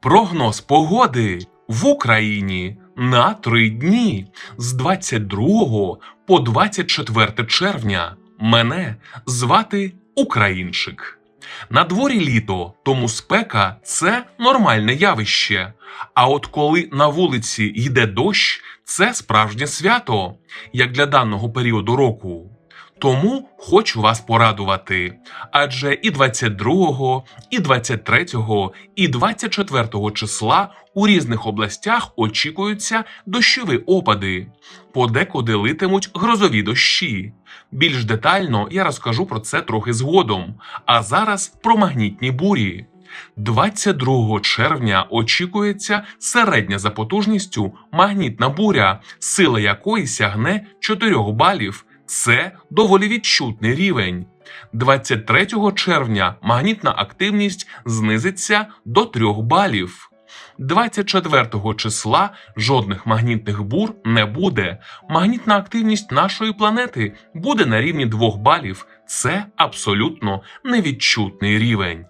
Прогноз погоди в Україні на три дні з 22 по 24 червня. Мене звати Українчик. На дворі літо, тому спека це нормальне явище. А от коли на вулиці йде дощ, це справжнє свято, як для даного періоду року. Тому хочу вас порадувати. Адже і 22, і 23, і 24 числа у різних областях очікуються дощові опади. Подекуди литимуть грозові дощі. Більш детально я розкажу про це трохи згодом. А зараз про магнітні бурі. 22 червня очікується середня за потужністю магнітна буря, сила якої сягне 4 балів. Це доволі відчутний рівень. 23 червня магнітна активність знизиться до 3 балів. 24 числа жодних магнітних бур не буде. Магнітна активність нашої планети буде на рівні 2 балів. Це абсолютно невідчутний рівень.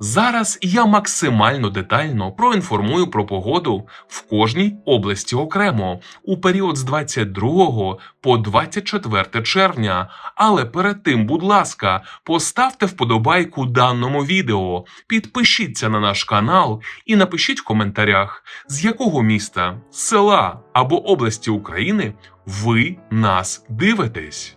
Зараз я максимально детально проінформую про погоду в кожній області окремо у період з 22 по 24 червня. Але перед тим, будь ласка, поставте вподобайку даному відео, підпишіться на наш канал і напишіть в коментарях, з якого міста, села або області України ви нас дивитесь.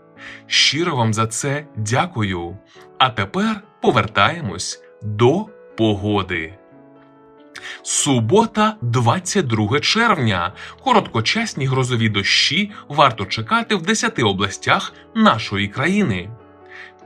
Щиро вам за це дякую. А тепер повертаємось до погоди. Субота, 22 червня. Короткочасні грозові дощі варто чекати в 10 областях нашої країни.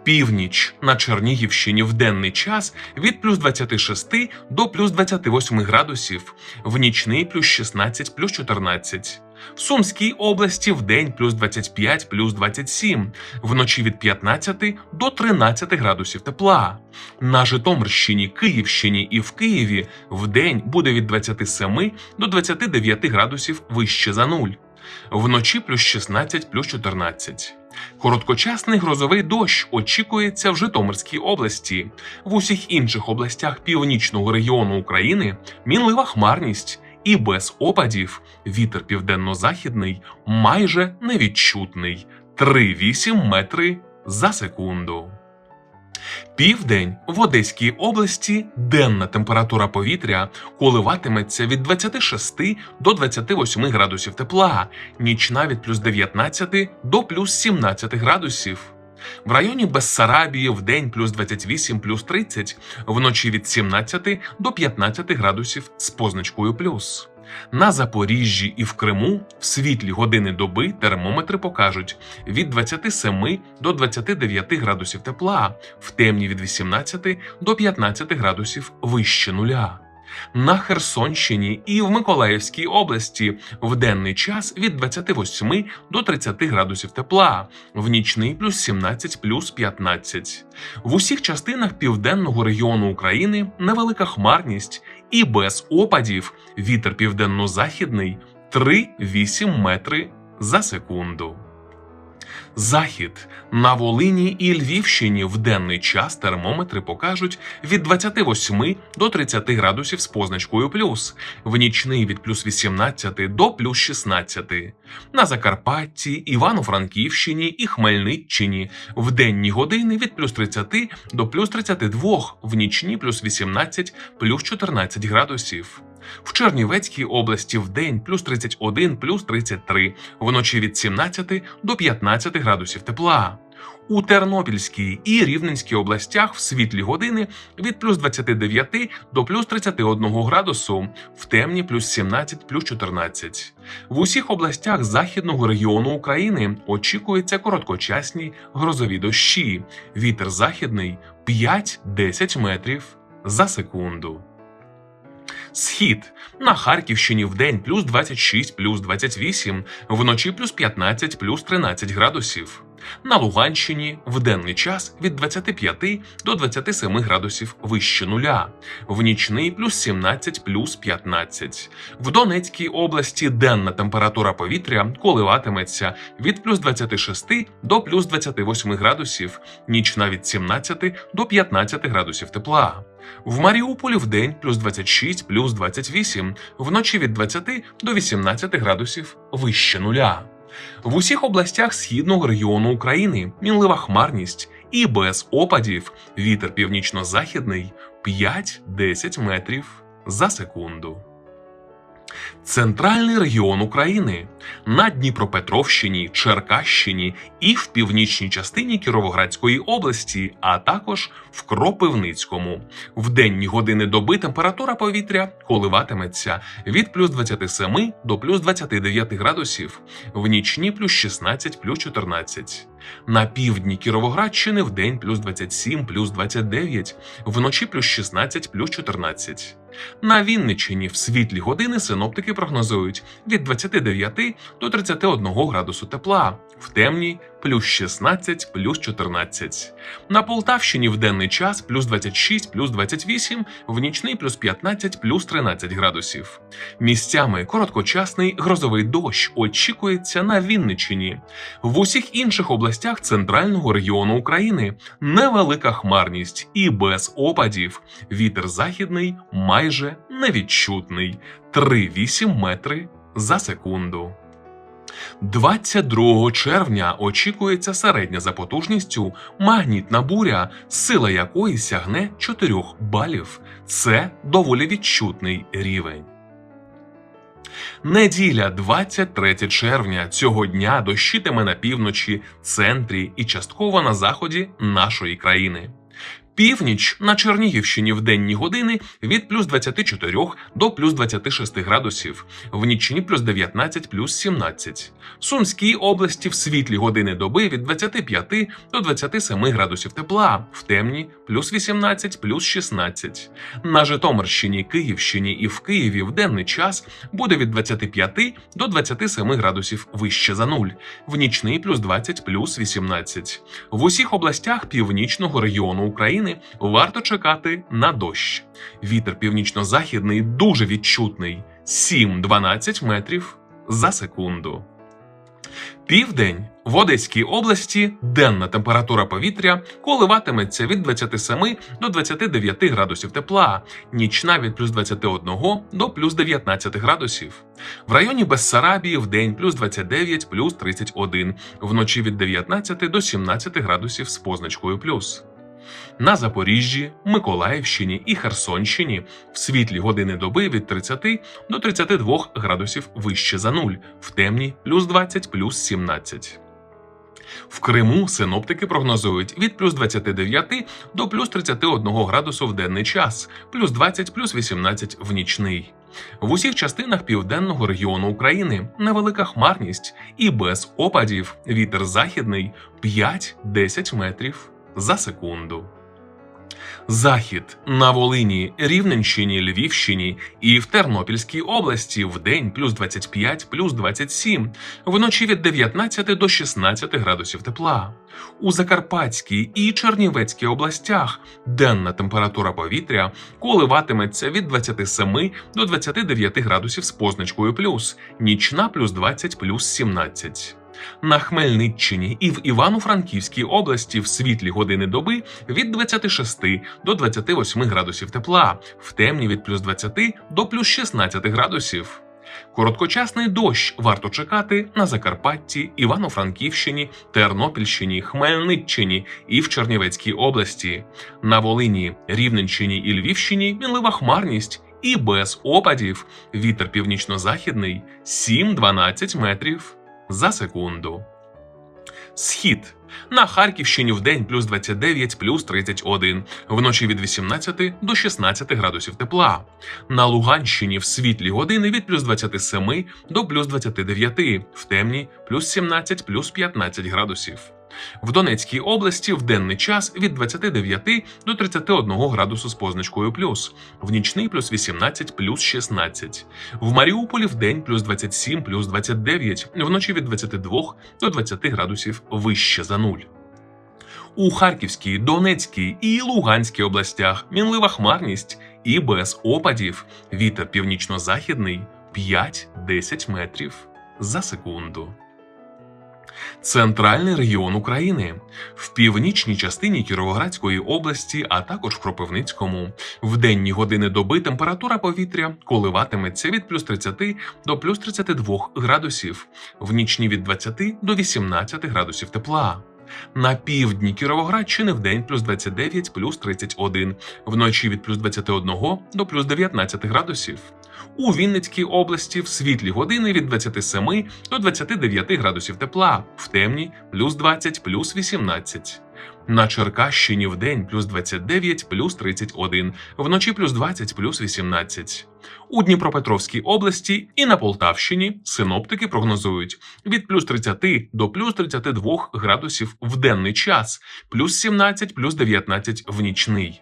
Північ на Чернігівщині в денний час від плюс 26 до плюс 28 градусів, в нічний плюс 16 плюс 14. В Сумській області в день плюс 25 плюс 27, вночі від 15 до 13 градусів тепла. На Житомирщині, Київщині і в Києві в день буде від 27 до 29 градусів вище за нуль. Вночі плюс 16 плюс 14. Короткочасний грозовий дощ очікується в Житомирській області. В усіх інших областях північного регіону України мінлива хмарність і без опадів вітер південно-західний майже невідчутний 3,8 метри за секунду. Південь в Одеській області денна температура повітря коливатиметься від 26 до 28 градусів тепла, нічна від плюс 19 до плюс 17 градусів. В районі Бессарабії в день плюс 28 плюс 30, вночі від 17 до 15 градусів з позначкою плюс. На Запоріжжі і в Криму в світлі години доби термометри покажуть від 27 до 29 градусів тепла, в темні від 18 до 15 градусів вище нуля. На Херсонщині і в Миколаївській області в денний час від 28 до 30 градусів тепла, в нічний плюс 17 плюс 15. В усіх частинах південного регіону України невелика хмарність і без опадів вітер південно-західний 3,8 метри за секунду. Захід на Волині і Львівщині в денний час термометри покажуть від 28 до 30 градусів з позначкою плюс, в нічний від плюс 18 до плюс 16. На Закарпатті, Івано-Франківщині і Хмельниччині в денні години від плюс 30 до плюс 32, в нічні плюс 18 плюс 14 градусів. В Чернівецькій області в день плюс 31, плюс 33, вночі від 17 до 15 градусів тепла. У Тернопільській і Рівненській областях в світлі години від плюс 29 до плюс 31 градусу, в темні плюс 17, плюс 14. В усіх областях західного регіону України очікуються короткочасні грозові дощі. Вітер західний 5-10 метрів за секунду. Схід на Харківщині в день плюс 26, плюс 28, вночі плюс 15, плюс 13 градусів. На Луганщині в денний час від 25 до 27 градусів вище нуля, в нічний плюс 17, плюс 15. В Донецькій області денна температура повітря коливатиметься від плюс 26 до плюс 28 градусів, нічна від 17 до 15 градусів тепла. В Маріуполі в день плюс 26, плюс 28, вночі від 20 до 18 градусів вище нуля. В усіх областях східного регіону України мінлива хмарність і без опадів вітер північно-західний 5-10 метрів за секунду. Центральний регіон України на Дніпропетровщині, Черкащині і в північній частині Кіровоградської області, а також в Кропивницькому. В денні години доби температура повітря коливатиметься від плюс 27 до плюс 29 градусів, в нічні плюс 16, плюс 14. На півдні Кіровоградщини в день плюс 27, плюс 29, вночі плюс 16, плюс 14. На Вінниччині в світлі години синоптики прогнозують від 29 до 31 градусу тепла, в темній плюс 16, плюс 14. На Полтавщині в денний час плюс 26, плюс 28, в нічний плюс 15, плюс 13 градусів. Місцями короткочасний грозовий дощ очікується на Вінниччині. В усіх інших областях центрального регіону України невелика хмарність і без опадів. Вітер західний майже невідчутний 3,8 метри за секунду. 22 червня очікується середня за потужністю магнітна буря, сила якої сягне 4 балів. Це доволі відчутний рівень. Неділя, 23 червня. Цього дня дощитиме на півночі, центрі і частково на заході нашої країни. Північ на Чернігівщині в денні години від плюс 24 до плюс 26 градусів, в нічні плюс 19 плюс 17. В Сумській області в світлі години доби від 25 до 27 градусів тепла, в темні плюс 18 плюс 16. На Житомирщині, Київщині і в Києві в денний час буде від 25 до 27 градусів вище за нуль, в нічний плюс 20 плюс 18. В усіх областях північного регіону України варто чекати на дощ. Вітер північно-західний дуже відчутний 7-12 метрів за секунду. Південь в Одеській області денна температура повітря коливатиметься від 27 до 29 градусів тепла, нічна від плюс 21 до плюс 19 градусів. В районі Бессарабії в день плюс 29, плюс 31, вночі від 19 до 17 градусів з позначкою плюс. На Запоріжжі, Миколаївщині і Херсонщині в світлі години доби від 30 до 32 градусів вище за нуль, в темні плюс 20 плюс 17. В Криму синоптики прогнозують від плюс 29 до плюс 31 градусу в денний час, плюс 20 плюс 18 в нічний. В усіх частинах південного регіону України невелика хмарність і без опадів вітер західний 5-10 метрів за секунду. Захід на Волині, Рівненщині, Львівщині і в Тернопільській області в день плюс 25, плюс 27, вночі від 19 до 16 градусів тепла. У Закарпатській і Чернівецькій областях денна температура повітря коливатиметься від 27 до 29 градусів з позначкою плюс, нічна плюс 20 плюс 17. На Хмельниччині і в Івано-Франківській області в світлі години доби від 26 до 28 градусів тепла, в темні від плюс 20 до плюс 16 градусів. Короткочасний дощ варто чекати на Закарпатті, Івано-Франківщині, Тернопільщині, Хмельниччині і в Чернівецькій області. На Волині, Рівненщині і Львівщині мінлива хмарність і без опадів. Вітер північно-західний 7-12 метрів за секунду. Схід на Харківщині в день плюс 29, плюс 31, вночі від 18 до 16 градусів тепла. На Луганщині в світлі години від плюс 27 до плюс 29, в темні плюс 17, плюс 15 градусів. В Донецькій області в денний час від 29 до 31 градусу з позначкою плюс, в нічний плюс 18 плюс 16. В Маріуполі в день плюс 27 плюс 29, вночі від 22 до 20 градусів вище за нуль. У Харківській, Донецькій і Луганській областях мінлива хмарність і без опадів. Вітер північно-західний 5-10 метрів за секунду. Центральний регіон України в північній частині Кіровоградської області, а також в Кропивницькому. В денні години доби температура повітря коливатиметься від плюс 30 до плюс 32 градусів, в нічні від 20 до 18 градусів тепла. На півдні Кіровоградщини в день плюс 29, плюс 31, вночі від плюс 21 до плюс 19 градусів. У Вінницькій області в світлі години від 27 до 29 градусів тепла, в темні плюс 20, плюс 18. На Черкащині в день плюс 29, плюс 31, вночі плюс 20, плюс 18. У Дніпропетровській області і на Полтавщині синоптики прогнозують від плюс 30 до плюс 32 градусів в денний час, плюс 17, плюс 19 в нічний.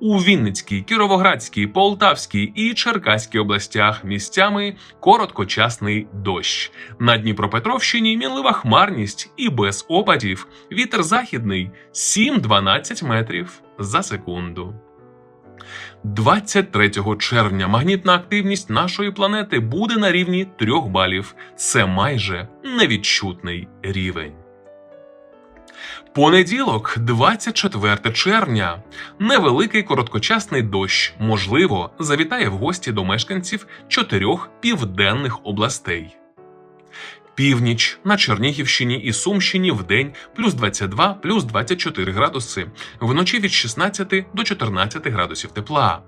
У Вінницькій, Кіровоградській, Полтавській і Черкаській областях місцями короткочасний дощ. На Дніпропетровщині мінлива хмарність і без опадів. Вітер західний 7-12 метрів за секунду. 23 червня магнітна активність нашої планети буде на рівні 3 балів. Це майже невідчутний рівень. Понеділок, 24 червня. Невеликий короткочасний дощ, можливо, завітає в гості до мешканців чотирьох південних областей. Північ на Чернігівщині і Сумщині в день плюс 22, плюс 24 градуси, вночі від 16 до 14 градусів тепла.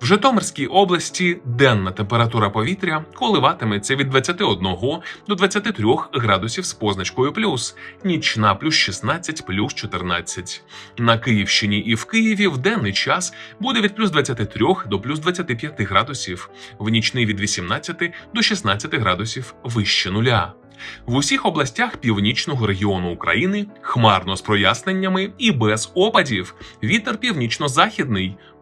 В Житомирській області денна температура повітря коливатиметься від 21 до 23 градусів з позначкою плюс, нічна плюс 16, плюс 14. На Київщині і в Києві в денний час буде від плюс 23 до плюс 25 градусів, в нічний від 18 до 16 градусів вище нуля. В усіх областях північного регіону України хмарно з проясненнями і без опадів. Вітер північно-західний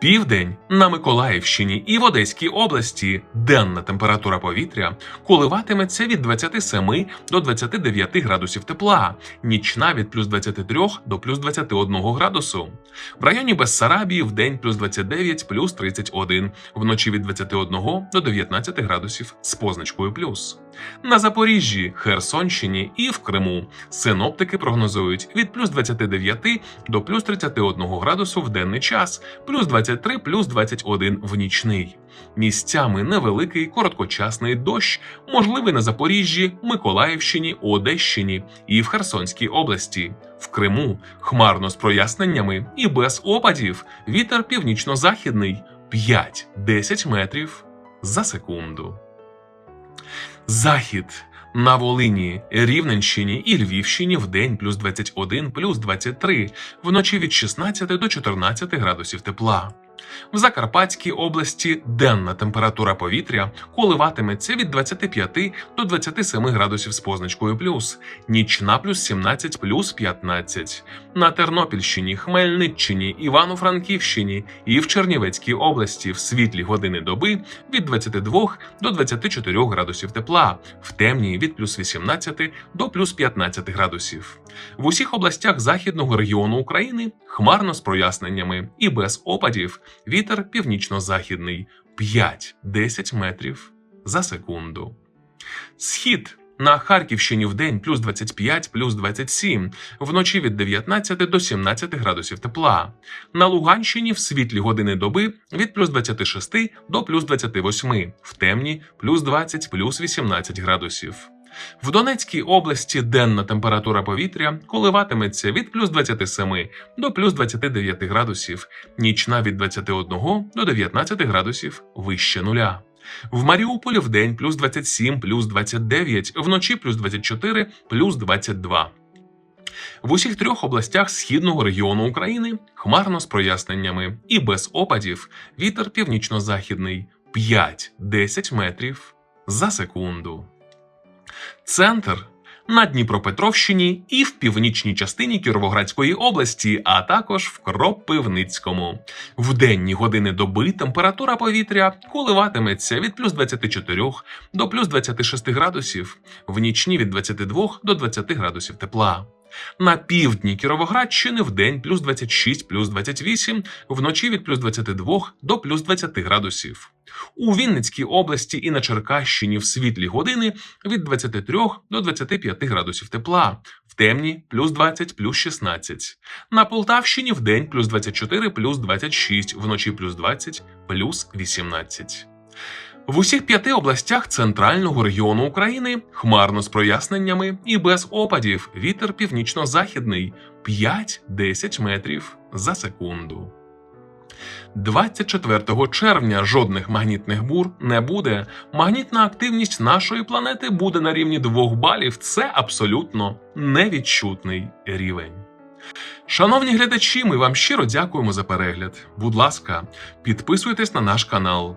Південь на Миколаївщині і в Одеській області денна температура повітря коливатиметься від 27 до 29 градусів тепла, нічна від плюс 23 до плюс 21 градусу. В районі Бессарабії в день плюс 29, плюс 31, вночі від 21 до 19 градусів з позначкою плюс. На Запоріжжі, Херсонщині і в Криму синоптики прогнозують від плюс 29 до плюс 31 градусу в денний час, плюс 23, плюс 21 в нічний. Місцями невеликий короткочасний дощ, можливий на Запоріжжі, Миколаївщині, Одещині і в Херсонській області. В Криму хмарно з проясненнями і без опадів. Вітер північно-західний 5-10 метрів за секунду. Захід на Волині, Рівненщині і Львівщині в день плюс 21, плюс 23, вночі від 16 до 14 градусів тепла. В Закарпатській області денна температура повітря коливатиметься від 25 до 27 градусів з позначкою плюс, нічна плюс 17 плюс 15. На Тернопільщині, Хмельниччині, Івано-Франківщині і в Чернівецькій області в світлі години доби від 22 до 24 градусів тепла, в темній від плюс 18 до плюс 15 градусів. В усіх областях західного регіону України хмарно з проясненнями і без опадів. Вітер північно-західний 5-10 метрів за секунду. Схід на Харківщині в день плюс 25, плюс 27, вночі від 19 до 17 градусів тепла. На Луганщині в світлі години доби від плюс 26 до плюс 28, в темні плюс 20, плюс 18 градусів. В Донецькій області денна температура повітря коливатиметься від плюс 27 до плюс 29 градусів, нічна від 21 до 19 градусів вище нуля. В Маріуполі в день плюс 27, плюс 29, вночі плюс 24, плюс 22. В усіх трьох областях східного регіону України хмарно з проясненнями і без опадів вітер північно-західний 5-10 метрів за секунду. Центр на Дніпропетровщині і в північній частині Кіровоградської області, а також в Кропивницькому. В денні години доби температура повітря коливатиметься від плюс 24 до плюс 26 градусів, в нічні від 22 до 20 градусів тепла. На півдні Кіровоградщини в день плюс 26, плюс 28, вночі від плюс 22 до плюс 20 градусів. У Вінницькій області і на Черкащині в світлі години від 23 до 25 градусів тепла, в темні плюс 20, плюс 16. На Полтавщині в день плюс 24, плюс 26, вночі плюс 20, плюс 18. В усіх п'яти областях центрального регіону України хмарно з проясненнями і без опадів. Вітер північно-західний 5-10 метрів за секунду. 24 червня жодних магнітних бур не буде. Магнітна активність нашої планети буде на рівні 2 балів. Це абсолютно невідчутний рівень. Шановні глядачі, ми вам щиро дякуємо за перегляд. Будь ласка, підписуйтесь на наш канал.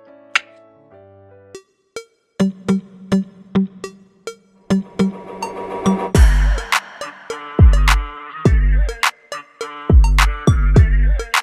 thank you